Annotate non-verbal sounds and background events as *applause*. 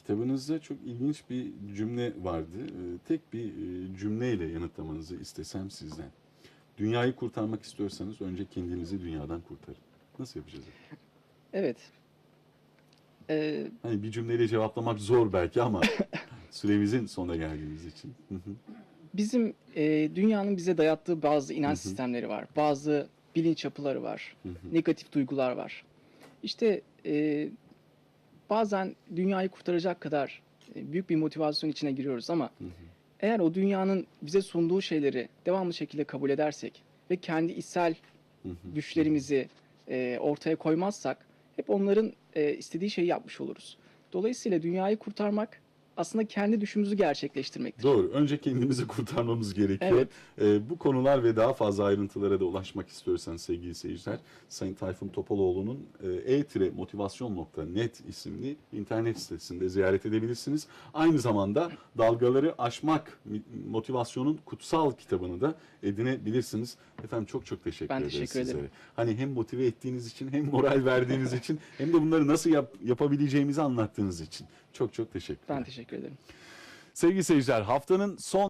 Kitabınızda çok ilginç bir cümle vardı. Ee, Tek bir e, cümleyle yanıtlamanızı istesem sizden. Dünyayı kurtarmak istiyorsanız önce kendinizi dünyadan kurtarın. Nasıl yapacağız? Evet. Ee, Hani bir cümleyle cevaplamak zor belki ama *laughs* süremizin sonuna geldiğimiz için. Bizim e, dünyanın bize dayattığı bazı inanç sistemleri var. Bazı bilinç yapıları var. Negatif duygular var. İşte e, bazen dünyayı kurtaracak kadar e, büyük bir motivasyon içine giriyoruz ama Hı hı. eğer o dünyanın bize sunduğu şeyleri devamlı şekilde kabul edersek ve kendi içsel Hı hı. düşlerimizi e, ortaya koymazsak hep onların e, istediği şeyi yapmış oluruz. Dolayısıyla dünyayı kurtarmak aslında kendi düşümüzü gerçekleştirmektir. Doğru. Önce kendimizi kurtarmamız gerekiyor. Evet. Ee, bu konular ve daha fazla ayrıntılara da ulaşmak istiyorsanız sevgili seyirciler, Sayın Tayfun Topaloğlu'nun e-motivasyon.net isimli internet sitesinde ziyaret edebilirsiniz. Aynı zamanda Dalgaları Aşmak Motivasyon'un kutsal kitabını da edinebilirsiniz. Efendim çok çok teşekkür Ben ederiz teşekkür ederim. sizlere. Hani hem motive ettiğiniz için hem moral verdiğiniz *laughs* için hem de bunları nasıl yap- yapabileceğimizi anlattığınız için çok çok teşekkürler. Ben teşekkür ederim. Sevgili seyirciler haftanın son